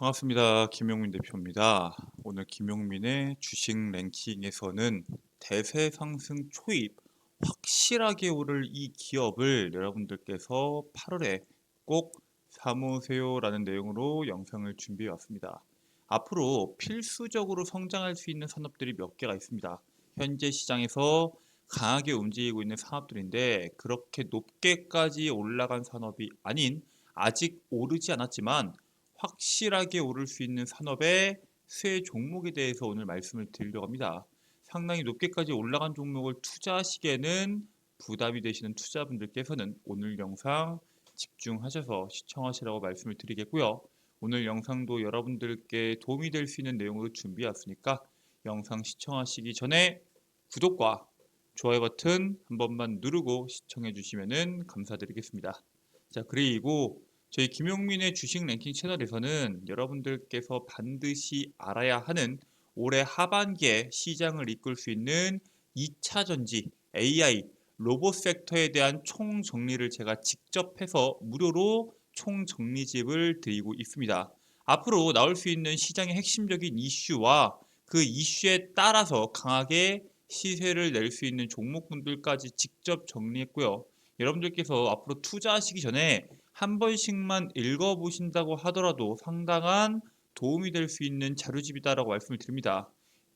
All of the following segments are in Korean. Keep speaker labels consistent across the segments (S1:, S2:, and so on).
S1: 반갑습니다. 김용민 대표입니다. 오늘 김용민의 주식 랭킹에서는 대세 상승 초입 확실하게 오를 이 기업을 여러분들께서 8월에 꼭 사모세요라는 내용으로 영상을 준비해 왔습니다. 앞으로 필수적으로 성장할 수 있는 산업들이 몇 개가 있습니다. 현재 시장에서 강하게 움직이고 있는 산업들인데 그렇게 높게까지 올라간 산업이 아닌 아직 오르지 않았지만 확실하게 오를 수 있는 산업의 세 종목에 대해서 오늘 말씀을 드리려고 합니다. 상당히 높게까지 올라간 종목을 투자하시기에는 부담이 되시는 투자분들께서는 오늘 영상 집중하셔서 시청하시라고 말씀을 드리겠고요. 오늘 영상도 여러분들께 도움이 될 수 있는 내용으로 준비해 왔으니까 영상 시청하시기 전에 구독과 좋아요 버튼 한 번만 누르고 시청해 주시면 감사드리겠습니다. 자, 그리고 저희 김용민의 주식 랭킹 채널에서는 여러분들께서 반드시 알아야 하는 올해 하반기에 시장을 이끌 수 있는 2차 전지, AI, 로봇 섹터에 대한 총 정리를 제가 직접 해서 무료로 총 정리집을 드리고 있습니다. 앞으로 나올 수 있는 시장의 핵심적인 이슈와 그 이슈에 따라서 강하게 시세를 낼 수 있는 종목분들까지 직접 정리했고요. 여러분들께서 앞으로 투자하시기 전에 한 번씩만 읽어보신다고 하더라도 상당한 도움이 될 수 있는 자료집이다라고 말씀을 드립니다.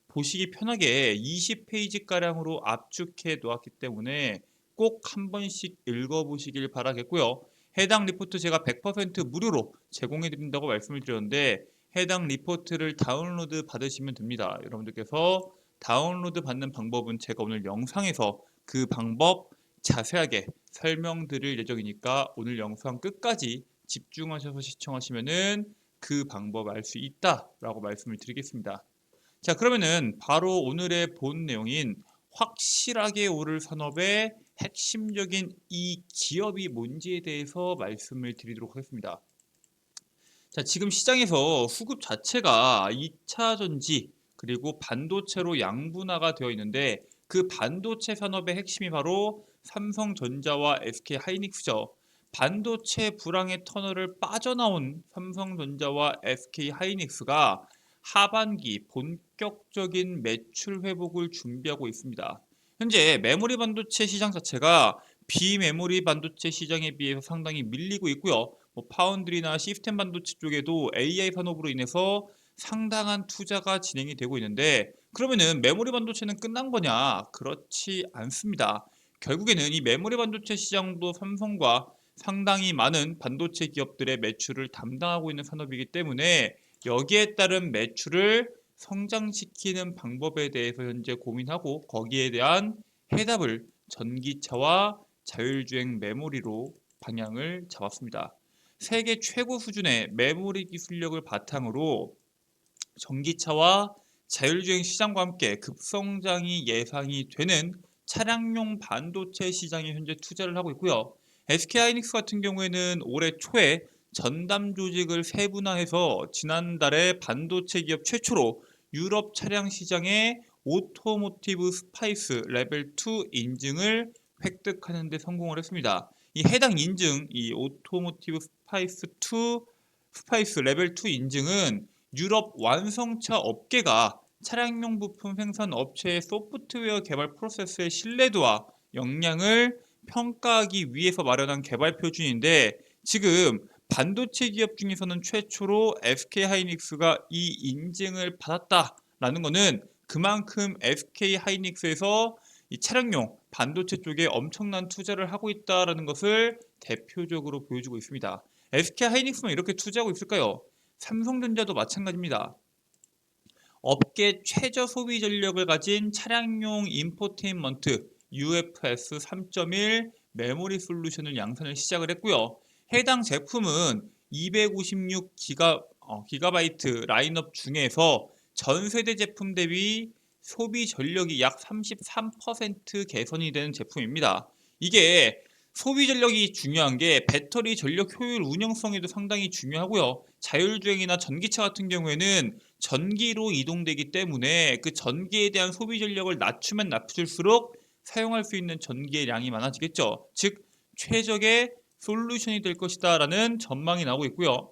S1: 보시기 편하게 20페이지가량으로 압축해 놓았기 때문에 꼭 한 번씩 읽어보시길 바라겠고요. 해당 리포트 제가 100% 무료로 제공해 드린다고 말씀을 드렸는데 해당 리포트를 다운로드 받으시면 됩니다. 여러분들께서 다운로드 받는 방법은 제가 오늘 영상에서 그 방법 자세하게 설명드릴 예정이니까 오늘 영상 끝까지 집중하셔서 시청하시면은 그 방법 알 수 있다라고 말씀을 드리겠습니다. 자, 그러면은 바로 오늘의 본 내용인 확실하게 오를 산업의 핵심적인 이 기업이 뭔지에 대해서 말씀을 드리도록 하겠습니다. 자, 지금 시장에서 수급 자체가 2차 전지 그리고 반도체로 양분화가 되어 있는데 그 반도체 산업의 핵심이 바로 삼성전자와 SK 하이닉스죠. 반도체 불황의 터널을 빠져나온 삼성전자와 SK 하이닉스가 하반기 본격적인 매출 회복을 준비하고 있습니다. 현재 메모리 반도체 시장 자체가 비메모리 반도체 시장에 비해서 상당히 밀리고 있고요. 뭐 파운드리나 시스템 반도체 쪽에도 AI 산업으로 인해서 상당한 투자가 진행이 되고 있는데 그러면은 메모리 반도체는 끝난 거냐? 그렇지 않습니다. 결국에는 이 메모리 반도체 시장도 삼성과 상당히 많은 반도체 기업들의 매출을 담당하고 있는 산업이기 때문에 여기에 따른 매출을 성장시키는 방법에 대해서 현재 고민하고 거기에 대한 해답을 전기차와 자율주행 메모리로 방향을 잡았습니다. 세계 최고 수준의 메모리 기술력을 바탕으로 전기차와 자율주행 시장과 함께 급성장이 예상이 되는 차량용 반도체 시장에 현재 투자를 하고 있고요. SK 하이닉스 같은 경우에는 올해 초에 전담 조직을 세분화해서 지난달에 반도체 기업 최초로 유럽 차량 시장에 오토모티브 스파이스 레벨 2 인증을 획득하는 데 성공을 했습니다. 이 해당 인증, 이 오토모티브 스파이스 2 스파이스 레벨 2 인증은 유럽 완성차 업계가 차량용 부품 생산 업체의 소프트웨어 개발 프로세스의 신뢰도와 역량을 평가하기 위해서 마련한 개발 표준인데 지금 반도체 기업 중에서는 최초로 SK 하이닉스가 이 인증을 받았다라는 것은 그만큼 SK 하이닉스에서 이 차량용 반도체 쪽에 엄청난 투자를 하고 있다라는 것을 대표적으로 보여주고 있습니다. SK 하이닉스만 이렇게 투자하고 있을까요? 삼성전자도 마찬가지입니다. 업계 최저 소비 전력을 가진 차량용 인포테인먼트 UFS 3.1 메모리 솔루션을 양산을 시작을 했고요. 해당 제품은 256 기가, 어, 기가바이트 라인업 중에서 전 세대 제품 대비 소비 전력이 약 33% 개선이 되는 제품입니다. 이게 소비 전력이 중요한 게 배터리 전력 효율 운영성에도 상당히 중요하고요. 자율주행이나 전기차 같은 경우에는 전기로 이동되기 때문에 그 전기에 대한 소비 전력을 낮추면 낮출수록 사용할 수 있는 전기의 양이 많아지겠죠. 즉 최적의 솔루션이 될 것이다라는 전망이 나오고 있고요.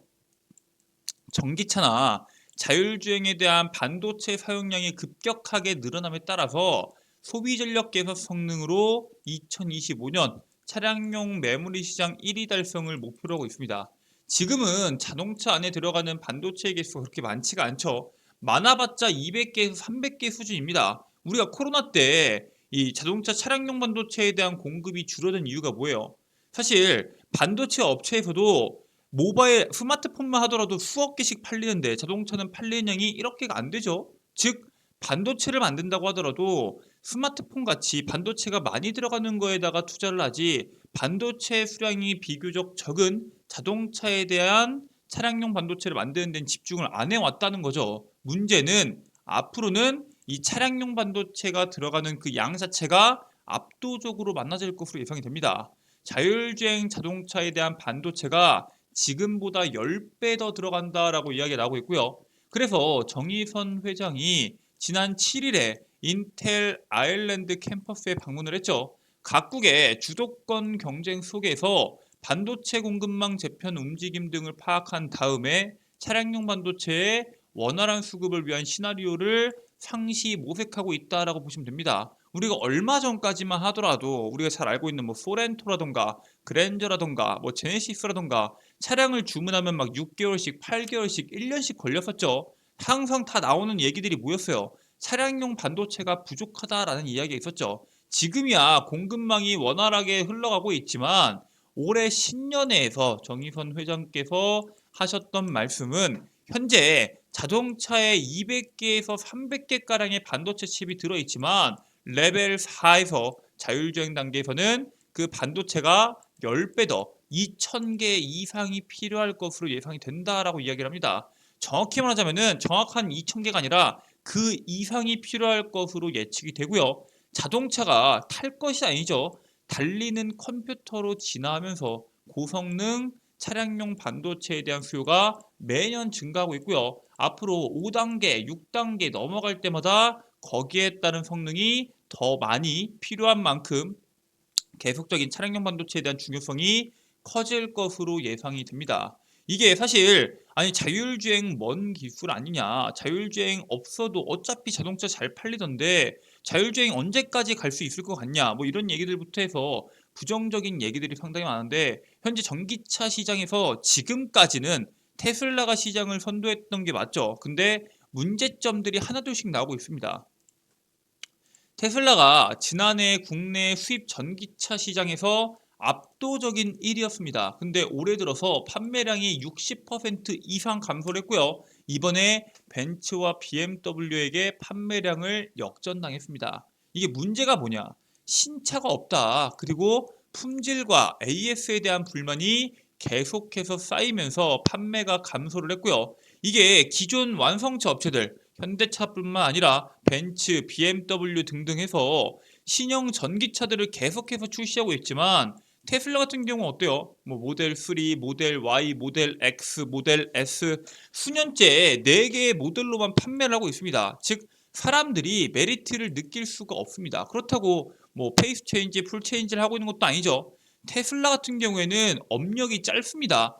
S1: 전기차나 자율주행에 대한 반도체 사용량이 급격하게 늘어남에 따라서 소비 전력 개선 성능으로 2025년 차량용 메모리 시장 1위 달성을 목표로 하고 있습니다. 지금은 자동차 안에 들어가는 반도체 개수가 그렇게 많지가 않죠. 많아봤자 200개에서 300개 수준입니다. 우리가 코로나 때 이 자동차 차량용 반도체에 대한 공급이 줄어든 이유가 뭐예요? 사실 반도체 업체에서도 모바일 스마트폰만 하더라도 수억 개씩 팔리는데 자동차는 팔리는 양이 이렇게가 안 되죠. 즉 반도체를 만든다고 하더라도 스마트폰 같이 반도체가 많이 들어가는 거에다가 투자를 하지 반도체 수량이 비교적 적은 자동차에 대한 차량용 반도체를 만드는 데는 집중을 안 해왔다는 거죠. 문제는 앞으로는 이 차량용 반도체가 들어가는 그 양 자체가 압도적으로 많아질 것으로 예상이 됩니다. 자율주행 자동차에 대한 반도체가 지금보다 10배 더 들어간다라고 이야기가 나오고 있고요. 그래서 정의선 회장이 지난 7일에 인텔 아일랜드 캠퍼스에 방문을 했죠. 각국의 주도권 경쟁 속에서 반도체 공급망 재편 움직임 등을 파악한 다음에 차량용 반도체의 원활한 수급을 위한 시나리오를 상시 모색하고 있다라고 보시면 됩니다. 우리가 얼마 전까지만 하더라도 우리가 잘 알고 있는 뭐 소렌토라던가 그랜저라던가 뭐 제네시스라던가 차량을 주문하면 막 6개월씩, 8개월씩, 1년씩 걸렸었죠. 항상 다 나오는 얘기들이 뭐였어요? 차량용 반도체가 부족하다라는 이야기가 있었죠. 지금이야 공급망이 원활하게 흘러가고 있지만 올해 신년회에서 정의선 회장께서 하셨던 말씀은 현재 자동차에 200개에서 300개 가량의 반도체 칩이 들어있지만 레벨 4에서 자율주행 단계에서는 그 반도체가 10배 더 2,000개 이상이 필요할 것으로 예상이 된다라고 이야기를 합니다. 정확히 말하자면은 정확한 2,000개가 아니라 그 이상이 필요할 것으로 예측이 되고요. 자동차가 탈 것이 아니죠. 달리는 컴퓨터로 진화하면서 고성능 차량용 반도체에 대한 수요가 매년 증가하고 있고요. 앞으로 5단계, 6단계 넘어갈 때마다 거기에 따른 성능이 더 많이 필요한 만큼 계속적인 차량용 반도체에 대한 중요성이 커질 것으로 예상이 됩니다. 이게 사실 아니 자율주행 먼 기술 아니냐. 자율주행 없어도 어차피 자동차 잘 팔리던데 자율주행 언제까지 갈 수 있을 것 같냐. 뭐 이런 얘기들부터 해서 부정적인 얘기들이 상당히 많은데 현재 전기차 시장에서 지금까지는 테슬라가 시장을 선도했던 게 맞죠. 근데 문제점들이 하나둘씩 나오고 있습니다. 테슬라가 지난해 국내 수입 전기차 시장에서 압도적인 1위였습니다. 근데 올해 들어서 판매량이 60% 이상 감소를 했고요. 이번에 벤츠와 BMW에게 판매량을 역전당했습니다. 이게 문제가 뭐냐? 신차가 없다. 그리고 품질과 AS에 대한 불만이 계속해서 쌓이면서 판매가 감소를 했고요. 이게 기존 완성차 업체들, 현대차뿐만 아니라 벤츠, BMW 등등 해서 신형 전기차들을 계속해서 출시하고 있지만 테슬라 같은 경우 어때요? 뭐 모델 3, 모델 Y, 모델 X, 모델 S 수년째 4개의 모델로만 판매를 하고 있습니다. 즉 사람들이 메리트를 느낄 수가 없습니다. 그렇다고 뭐 페이스 체인지, 풀 체인지를 하고 있는 것도 아니죠. 테슬라 같은 경우에는 업력이 짧습니다.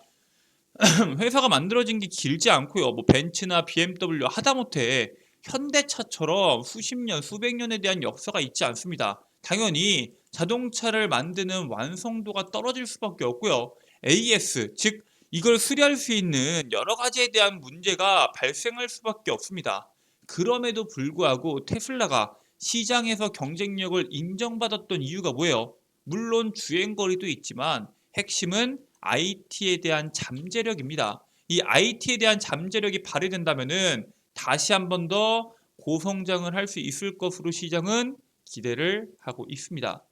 S1: 회사가 만들어진 게 길지 않고요. 뭐 벤츠나 BMW 하다못해 현대차처럼 수십 년, 수백 년에 대한 역사가 있지 않습니다. 당연히 자동차를 만드는 완성도가 떨어질 수밖에 없고요. AS, 즉 이걸 수리할 수 있는 여러 가지에 대한 문제가 발생할 수밖에 없습니다. 그럼에도 불구하고 테슬라가 시장에서 경쟁력을 인정받았던 이유가 뭐예요? 물론 주행거리도 있지만 핵심은 IT에 대한 잠재력입니다. 이 IT에 대한 잠재력이 발휘된다면은 다시 한 번 더 고성장을 할 수 있을 것으로 시장은 기대를 하고 있습니다.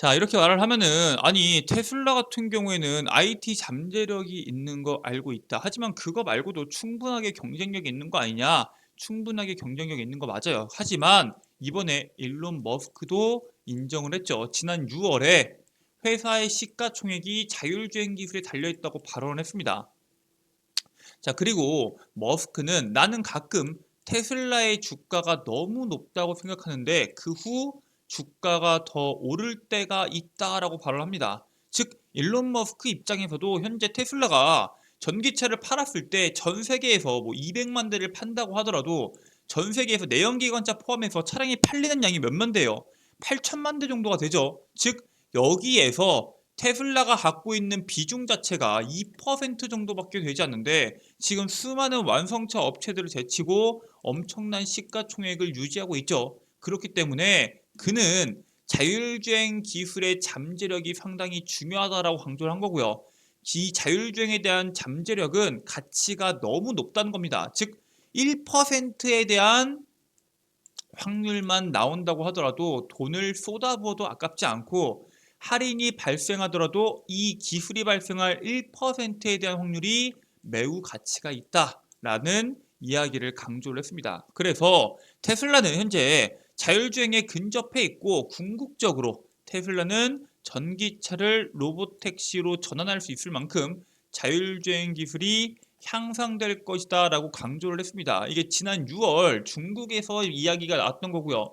S1: 자, 이렇게 말을 하면은 아니 테슬라 같은 경우에는 IT 잠재력이 있는 거 알고 있다. 하지만 그거 말고도 충분하게 경쟁력이 있는 거 아니냐? 충분하게 경쟁력이 있는 거 맞아요. 하지만 이번에 일론 머스크도 인정을 했죠. 지난 6월에 회사의 시가총액이 자율주행 기술에 달려있다고 발언을 했습니다. 자, 그리고 머스크는 나는 가끔 테슬라의 주가가 너무 높다고 생각하는데 그 후 주가가 더 오를 때가 있다라고 발언합니다. 즉 일론 머스크 입장에서도 현재 테슬라가 전기차를 팔았을 때 전 세계에서 뭐 200만 대를 판다고 하더라도 전 세계에서 내연기관차 포함해서 차량이 팔리는 양이 몇만 대요? 8천만 대 정도가 되죠. 즉 여기에서 테슬라가 갖고 있는 비중 자체가 2% 정도밖에 되지 않는데 지금 수많은 완성차 업체들을 제치고 엄청난 시가총액을 유지하고 있죠. 그렇기 때문에 그는 자율주행 기술의 잠재력이 상당히 중요하다라고 강조를 한 거고요. 이 자율주행에 대한 잠재력은 가치가 너무 높다는 겁니다. 즉 1%에 대한 확률만 나온다고 하더라도 돈을 쏟아부어도 아깝지 않고 할인이 발생하더라도 이 기술이 발생할 1%에 대한 확률이 매우 가치가 있다라는 이야기를 강조를 했습니다. 그래서 테슬라는 현재 자율주행에 근접해 있고 궁극적으로 테슬라는 전기차를 로보택시로 전환할 수 있을 만큼 자율주행 기술이 향상될 것이다 라고 강조를 했습니다. 이게 지난 6월 중국에서 이야기가 나왔던 거고요.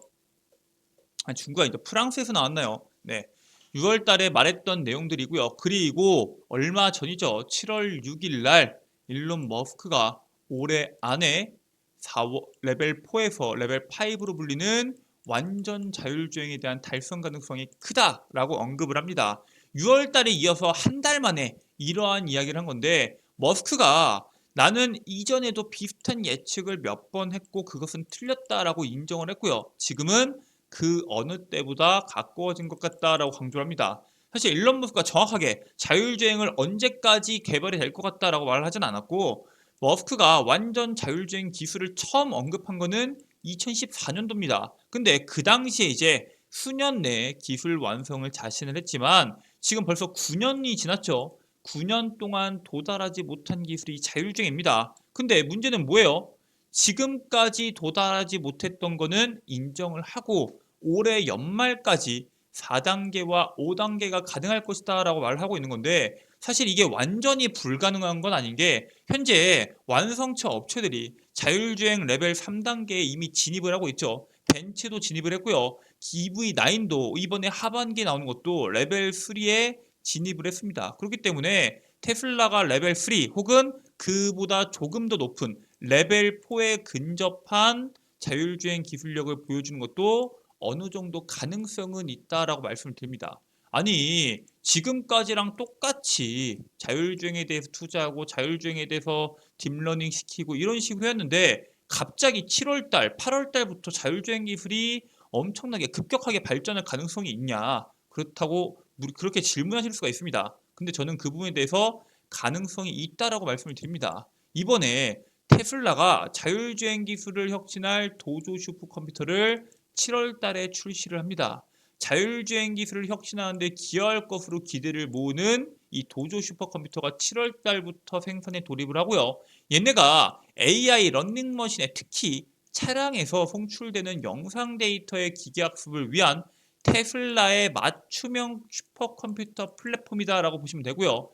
S1: 아, 중국이 아니죠. 프랑스에서 나왔나요? 네. 6월 달에 말했던 내용들이고요. 그리고 얼마 전이죠. 7월 6일 날 일론 머스크가 올해 안에 4월, 레벨 4에서 레벨 5로 불리는 완전 자율주행에 대한 달성 가능성이 크다라고 언급을 합니다. 6월 달에 이어서 한 달 만에 이러한 이야기를 한 건데 머스크가 나는 이전에도 비슷한 예측을 몇 번 했고 그것은 틀렸다라고 인정을 했고요. 지금은 그 어느 때보다 가까워진 것 같다라고 강조를 합니다. 사실 일론 머스크가 정확하게 자율주행을 언제까지 개발이 될 것 같다라고 말을 하진 않았고 머스크가 완전 자율주행 기술을 처음 언급한 거는 2014년도입니다. 근데 그 당시에 이제 수년 내에 기술 완성을 자신을 했지만 지금 벌써 9년이 지났죠. 9년 동안 도달하지 못한 기술이 자율주행입니다. 근데 문제는 뭐예요? 지금까지 도달하지 못했던 거는 인정을 하고 올해 연말까지 4단계와 5단계가 가능할 것이다 라고 말을 하고 있는 건데 사실 이게 완전히 불가능한 건 아닌 게 현재 완성차 업체들이 자율주행 레벨 3단계에 이미 진입을 하고 있죠. 벤츠도 진입을 했고요. EV9도 이번에 하반기에 나오는 것도 레벨 3에 진입을 했습니다. 그렇기 때문에 테슬라가 레벨 3 혹은 그보다 조금 더 높은 레벨 4에 근접한 자율주행 기술력을 보여주는 것도 어느 정도 가능성은 있다라고 말씀을 드립니다. 아니 지금까지랑 똑같이 자율주행에 대해서 투자하고 자율주행에 대해서 딥러닝 시키고 이런 식으로 했는데 갑자기 7월달, 8월달부터 자율주행 기술이 엄청나게 급격하게 발전할 가능성이 있냐 그렇다고 그렇게 질문하실 수가 있습니다. 근데 저는 그 부분에 대해서 가능성이 있다라고 말씀을 드립니다. 이번에 테슬라가 자율주행 기술을 혁신할 도조 슈퍼컴퓨터를 7월 달에 출시를 합니다. 자율주행 기술을 혁신하는데 기여할 것으로 기대를 모으는 이 도조 슈퍼컴퓨터가 7월 달부터 생산에 돌입을 하고요. 얘네가 AI 런닝머신에 특히 차량에서 송출되는 영상 데이터의 기계학습을 위한 테슬라의 맞춤형 슈퍼컴퓨터 플랫폼이다라고 보시면 되고요.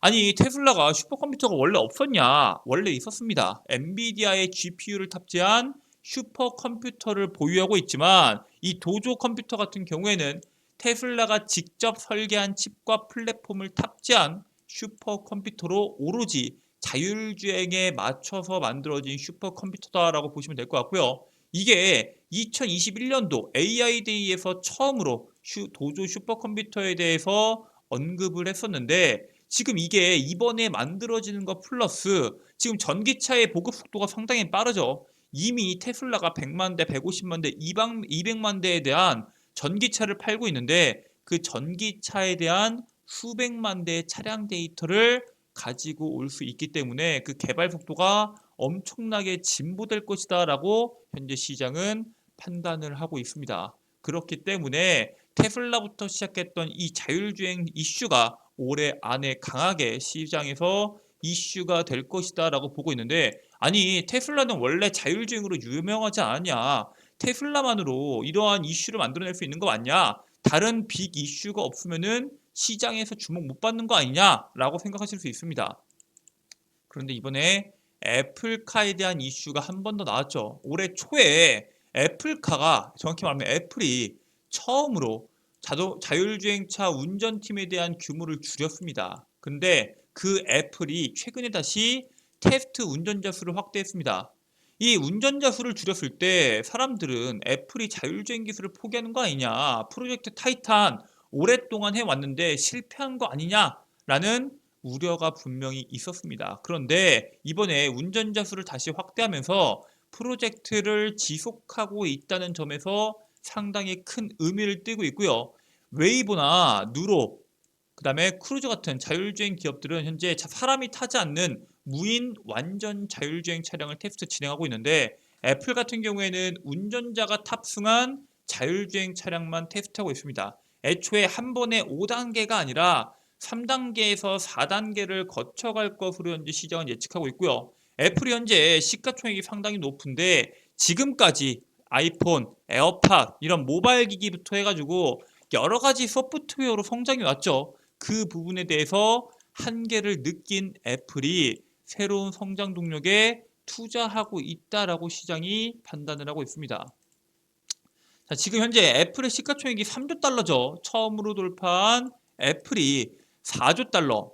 S1: 아니 테슬라가 슈퍼컴퓨터가 원래 없었냐? 원래 있었습니다. 엔비디아의 GPU를 탑재한 슈퍼컴퓨터를 보유하고 있지만 이 도조 컴퓨터 같은 경우에는 테슬라가 직접 설계한 칩과 플랫폼을 탑재한 슈퍼컴퓨터로 오로지 자율주행에 맞춰서 만들어진 슈퍼컴퓨터다라고 보시면 될 것 같고요. 이게 2021년도 AI 데이에서 처음으로 슈, 도조 슈퍼컴퓨터에 대해서 언급을 했었는데 지금 이게 이번에 만들어지는 것 플러스 지금 전기차의 보급 속도가 상당히 빠르죠. 이미 테슬라가 100만 대, 150만 대, 200만 대에 대한 전기차를 팔고 있는데 그 전기차에 대한 수백만 대의 차량 데이터를 가지고 올 수 있기 때문에 그 개발 속도가 엄청나게 진보될 것이다라고 현재 시장은 판단을 하고 있습니다. 그렇기 때문에 테슬라부터 시작했던 이 자율주행 이슈가 올해 안에 강하게 시장에서 이슈가 될 것이다 라고 보고 있는데 아니 테슬라는 원래 자율주행으로 유명하지 않았냐 테슬라만으로 이러한 이슈를 만들어낼 수 있는 거 맞냐 다른 빅 이슈가 없으면은 시장에서 주목 못 받는 거 아니냐 라고 생각하실 수 있습니다. 그런데 이번에 애플카에 대한 이슈가 한 번 더 나왔죠. 올해 초에 애플카가 정확히 말하면 애플이 처음으로 자율주행차 운전팀에 대한 규모를 줄였습니다. 근데 그 애플이 최근에 다시 테스트 운전자 수를 확대했습니다. 이 운전자 수를 줄였을 때 사람들은 애플이 자율주행 기술을 포기하는 거 아니냐, 프로젝트 타이탄 오랫동안 해왔는데 실패한 거 아니냐라는 우려가 분명히 있었습니다. 그런데 이번에 운전자 수를 다시 확대하면서 프로젝트를 지속하고 있다는 점에서 상당히 큰 의미를 띠고 있고요. 웨이보나 누로, 그 다음에 크루즈 같은 자율주행 기업들은 현재 사람이 타지 않는 무인 완전 자율주행 차량을 테스트 진행하고 있는데 애플 같은 경우에는 운전자가 탑승한 자율주행 차량만 테스트하고 있습니다. 애초에 한 번에 5단계가 아니라 3단계에서 4단계를 거쳐갈 것으로 현재 시장은 예측하고 있고요. 애플이 현재 시가총액이 상당히 높은데 지금까지 아이폰, 에어팟 이런 모바일 기기부터 해가지고 여러 가지 소프트웨어로 성장이 왔죠. 그 부분에 대해서 한계를 느낀 애플이 새로운 성장 동력에 투자하고 있다라고 시장이 판단을 하고 있습니다. 자, 지금 현재 애플의 시가총액이 3조 달러죠. 처음으로 돌파한 애플이 4조 달러.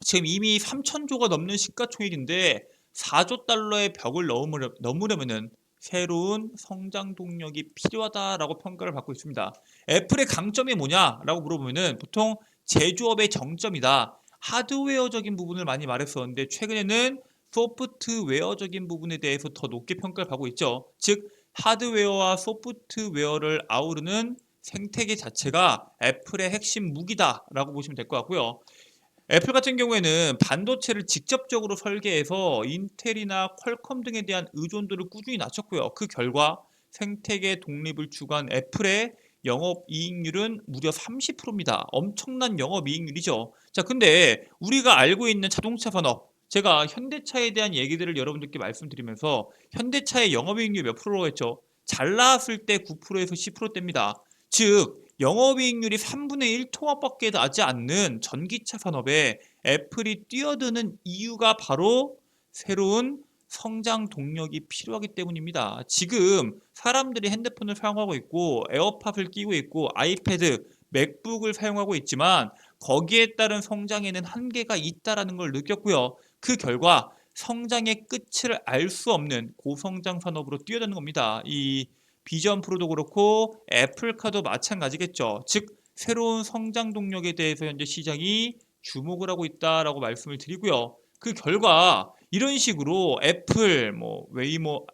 S1: 지금 이미 3천조가 넘는 시가총액인데 4조 달러의 벽을 넘으려, 넘으려면은 새로운 성장 동력이 필요하다라고 평가를 받고 있습니다. 애플의 강점이 뭐냐라고 물어보면은 보통 제조업의 정점이다. 하드웨어적인 부분을 많이 말했었는데 최근에는 소프트웨어적인 부분에 대해서 더 높게 평가를 받고 있죠. 즉 하드웨어와 소프트웨어를 아우르는 생태계 자체가 애플의 핵심 무기다라고 보시면 될 것 같고요. 애플 같은 경우에는 반도체를 직접적으로 설계해서 인텔이나 퀄컴 등에 대한 의존도를 꾸준히 낮췄고요. 그 결과 생태계 독립을 추구한 애플의 영업이익률은 무려 30%입니다. 엄청난 영업이익률이죠. 자, 근데 우리가 알고 있는 자동차 산업, 제가 현대차에 대한 얘기들을 여러분들께 말씀드리면서 현대차의 영업이익률 몇 프로라고 했죠? 잘 나왔을 때 9%에서 10%대입니다. 즉 영업이익률이 3분의 1 통합밖에 나지 않는 전기차 산업에 애플이 뛰어드는 이유가 바로 새로운 성장 동력이 필요하기 때문입니다. 지금 사람들이 핸드폰을 사용하고 있고 에어팟을 끼고 있고 아이패드, 맥북을 사용하고 있지만 거기에 따른 성장에는 한계가 있다라는 걸 느꼈고요. 그 결과 성장의 끝을 알 수 없는 고성장 산업으로 뛰어드는 겁니다. 이 비전 프로도 그렇고 애플카도 마찬가지겠죠. 즉 새로운 성장 동력에 대해서 현재 시장이 주목을 하고 있다라고 말씀을 드리고요. 그 결과 이런 식으로 애플, 뭐 웨이모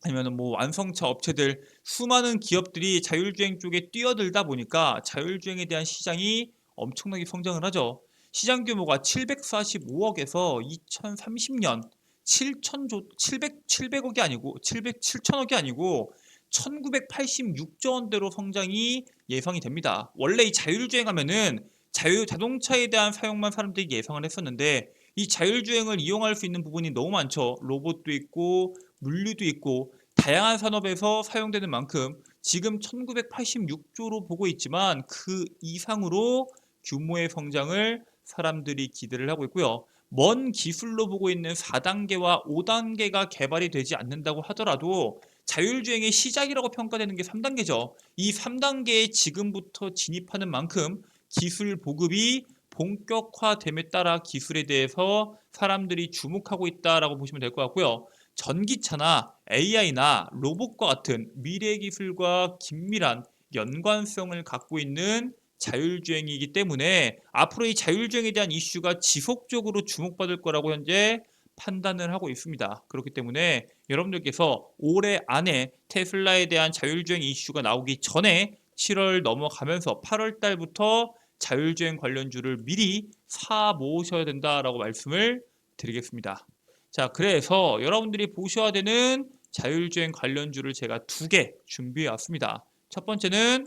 S1: 아니면 뭐 완성차 업체들 수많은 기업들이 자율주행 쪽에 뛰어들다 보니까 자율주행에 대한 시장이 엄청나게 성장을 하죠. 시장 규모가 745억에서 2030년 7천조 700 700억이 아니고 700 7천억이 아니고 1986조 원대로 성장이 예상이 됩니다. 원래 이 자율주행 하면은 자유 자동차에 대한 사용만 사람들이 예상을 했었는데 이 자율주행을 이용할 수 있는 부분이 너무 많죠. 로봇도 있고 물류도 있고 다양한 산업에서 사용되는 만큼 지금 1986조로 보고 있지만 그 이상으로 규모의 성장을 사람들이 기대를 하고 있고요. 먼 기술로 보고 있는 4단계와 5단계가 개발이 되지 않는다고 하더라도 자율주행의 시작이라고 평가되는 게 3단계죠. 이 3단계에 지금부터 진입하는 만큼 기술 보급이 본격화됨에 따라 기술에 대해서 사람들이 주목하고 있다라고 보시면 될 것 같고요. 전기차나 AI나 로봇과 같은 미래 기술과 긴밀한 연관성을 갖고 있는 자율주행이기 때문에 앞으로 이 자율주행에 대한 이슈가 지속적으로 주목받을 거라고 현재 판단을 하고 있습니다. 그렇기 때문에 여러분들께서 올해 안에 테슬라에 대한 자율주행 이슈가 나오기 전에 7월 넘어가면서 8월 달부터 자율주행 관련주를 미리 사 모으셔야 된다라고 말씀을 드리겠습니다. 자, 그래서 여러분들이 보셔야 되는 자율주행 관련주를 제가 두 개 준비해 왔습니다. 첫 번째는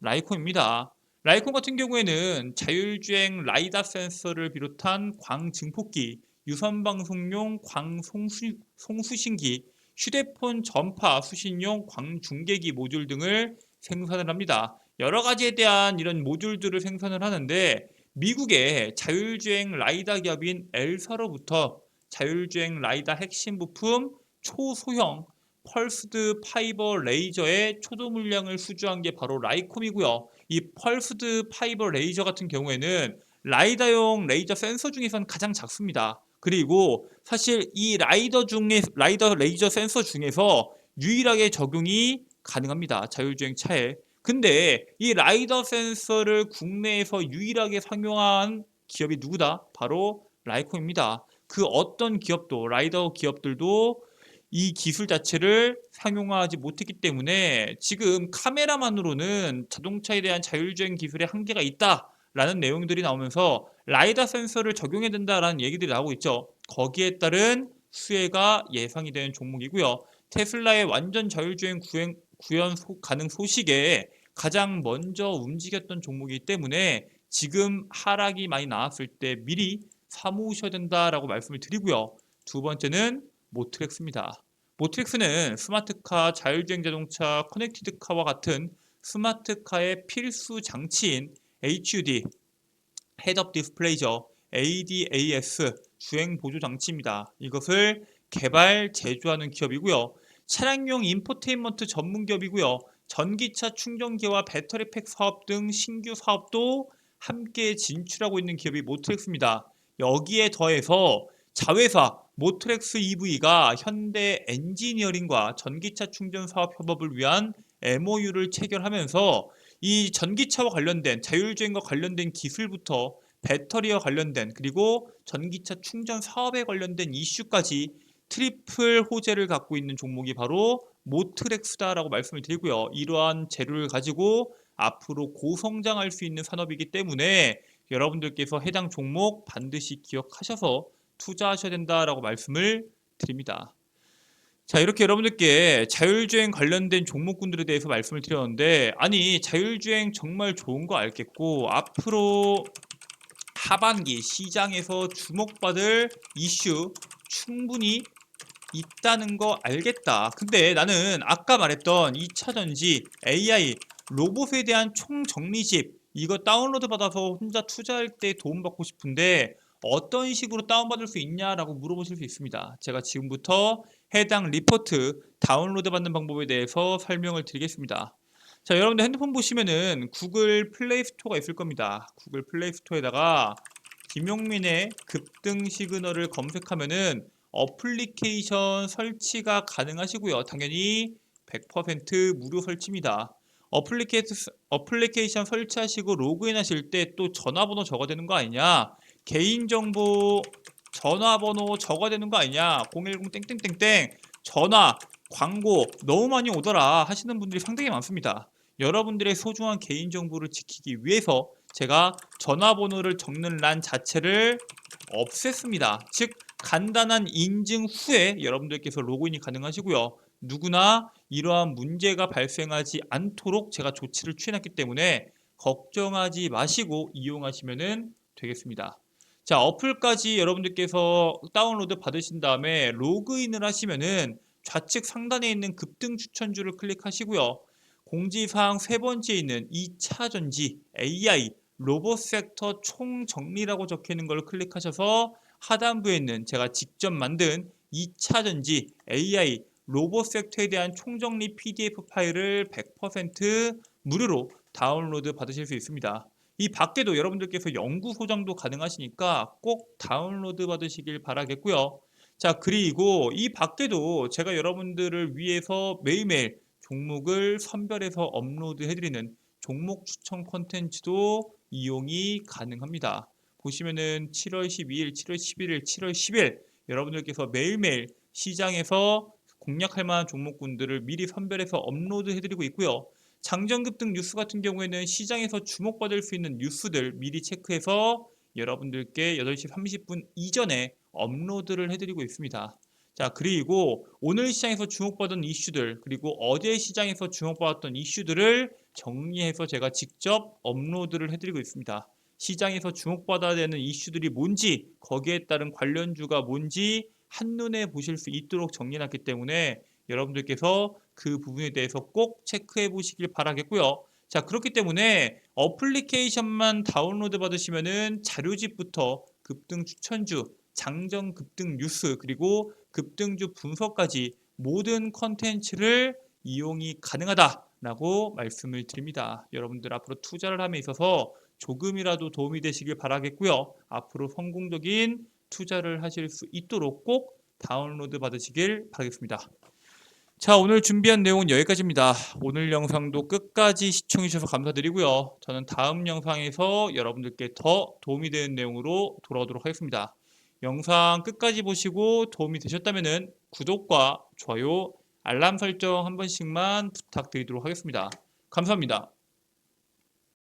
S1: 라이콘입니다. 라이콘 같은 경우에는 자율주행 라이다 센서를 비롯한 광증폭기, 유선 방송용 광송수신기, 휴대폰 전파 수신용 광중계기 모듈 등을 생산을 합니다. 여러 가지에 대한 이런 모듈들을 생산을 하는데 미국의 자율주행 라이다 기업인 엘사로부터 자율주행 라이다 핵심 부품 초소형 펄스드 파이버 레이저의 초도 물량을 수주한 게 바로 라이콤이고요. 이 펄스드 파이버 레이저 같은 경우에는 라이다용 레이저 센서 중에선 가장 작습니다. 그리고 사실 이 라이더 중에 라이더 레이저 센서 중에서 유일하게 적용이 가능합니다. 자율주행 차에. 근데 이 라이더 센서를 국내에서 유일하게 상용한 기업이 누구다? 바로 라이코입니다. 그 어떤 기업도 라이더 기업들도 이 기술 자체를 상용화하지 못했기 때문에 지금 카메라만으로는 자동차에 대한 자율주행 기술에 한계가 있다라는 내용들이 나오면서 라이다 센서를 적용해야 된다라는 얘기들이 나오고 있죠. 거기에 따른 수혜가 예상이 되는 종목이고요. 테슬라의 완전 자율주행 구행, 구현 소- 가능 소식에 가장 먼저 움직였던 종목이기 때문에 지금 하락이 많이 나왔을 때 미리 사모으셔야 된다라고 말씀을 드리고요. 두 번째는 모트렉스입니다. 모트렉스는 스마트카, 자율주행 자동차, 커넥티드카와 같은 스마트카의 필수 장치인 HUD, 헤드업 디스플레이죠. ADAS 주행 보조 장치입니다. 이것을 개발, 제조하는 기업이고요. 차량용 인포테인먼트 전문 기업이고요. 전기차 충전기와 배터리팩 사업 등 신규 사업도 함께 진출하고 있는 기업이 모트렉스입니다. 여기에 더해서 자회사 모트렉스 EV가 현대 엔지니어링과 전기차 충전 사업 협업을 위한 MOU를 체결하면서 이 전기차와 관련된 자율주행과 관련된 기술부터 배터리와 관련된 그리고 전기차 충전 사업에 관련된 이슈까지 트리플 호재를 갖고 있는 종목이 바로 모트렉스다라고 말씀을 드리고요. 이러한 재료를 가지고 앞으로 고성장할 수 있는 산업이기 때문에 여러분들께서 해당 종목 반드시 기억하셔서 투자하셔야 된다라고 말씀을 드립니다. 자, 이렇게 여러분들께 자율주행 관련된 종목군들에 대해서 말씀을 드렸는데, 아니, 자율주행 정말 좋은 거 알겠고, 앞으로 하반기 시장에서 주목받을 이슈 충분히 있다는 거 알겠다. 근데 나는 아까 말했던 2차 전지, AI, 로봇에 대한 총정리집, 이거 다운로드 받아서 혼자 투자할 때 도움받고 싶은데, 어떤 식으로 다운받을 수 있냐라고 물어보실 수 있습니다. 제가 지금부터 해당 리포트 다운로드 받는 방법에 대해서 설명을 드리겠습니다. 자, 여러분들 핸드폰 보시면은 구글 플레이 스토어가 있을 겁니다. 구글 플레이 스토어에다가 김용민의 급등 시그널을 검색하면은 어플리케이션 설치가 가능하시고요. 당연히 100% 무료 설치입니다. 어플리케, 어플리케이션 설치하시고 로그인 하실 때 또 전화번호 적어야 되는 거 아니냐? 개인정보 전화번호 적어야 되는 거 아니냐? 010 땡땡땡땡 전화 광고 너무 많이 오더라 하시는 분들이 상당히 많습니다. 여러분들의 소중한 개인정보를 지키기 위해서 제가 전화번호를 적는 란 자체를 없앴습니다. 즉 간단한 인증 후에 여러분들께서 로그인이 가능하시고요. 누구나 이러한 문제가 발생하지 않도록 제가 조치를 취해놨기 때문에 걱정하지 마시고 이용하시면 되겠습니다. 자, 어플까지 여러분들께서 다운로드 받으신 다음에 로그인을 하시면은 좌측 상단에 있는 급등 추천주를 클릭하시고요. 공지사항 세 번째에 있는 2차 전지 AI 로봇 섹터 총정리라고 적혀 있는 걸 클릭하셔서 하단부에 있는 제가 직접 만든 2차 전지 AI 로봇 섹터에 대한 총정리 PDF 파일을 100% 무료로 다운로드 받으실 수 있습니다. 이 밖에도 여러분들께서 연구 소장도 가능하시니까 꼭 다운로드 받으시길 바라겠고요. 자, 그리고 이 밖에도 제가 여러분들을 위해서 매일매일 종목을 선별해서 업로드 해드리는 종목 추천 콘텐츠도 이용이 가능합니다. 보시면은 7월 12일, 7월 11일, 7월 10일 여러분들께서 매일매일 시장에서 공략할 만한 종목군들을 미리 선별해서 업로드 해드리고 있고요. 장전급등 뉴스 같은 경우에는 시장에서 주목받을 수 있는 뉴스들 미리 체크해서 여러분들께 8시 30분 이전에 업로드를 해드리고 있습니다. 자, 그리고 오늘 시장에서 주목받은 이슈들, 그리고 어제 시장에서 주목받았던 이슈들을 정리해서 제가 직접 업로드를 해드리고 있습니다. 시장에서 주목받아야 되는 이슈들이 뭔지, 거기에 따른 관련주가 뭔지 한눈에 보실 수 있도록 정리해놨기 때문에 여러분들께서 그 부분에 대해서 꼭 체크해 보시길 바라겠고요. 자, 그렇기 때문에 어플리케이션만 다운로드 받으시면은 자료집부터 급등 추천주, 장정 급등 뉴스, 그리고 급등주 분석까지 모든 컨텐츠를 이용이 가능하다라고 말씀을 드립니다. 여러분들 앞으로 투자를 함에 있어서 조금이라도 도움이 되시길 바라겠고요. 앞으로 성공적인 투자를 하실 수 있도록 꼭 다운로드 받으시길 바라겠습니다. 자, 오늘 준비한 내용은 여기까지입니다. 오늘 영상도 끝까지 시청해 주셔서 감사드리고요. 저는 다음 영상에서 여러분들께 더 도움이 되는 내용으로 돌아오도록 하겠습니다. 영상 끝까지 보시고 도움이 되셨다면 구독과 좋아요, 알람 설정 한 번씩만 부탁드리도록 하겠습니다. 감사합니다.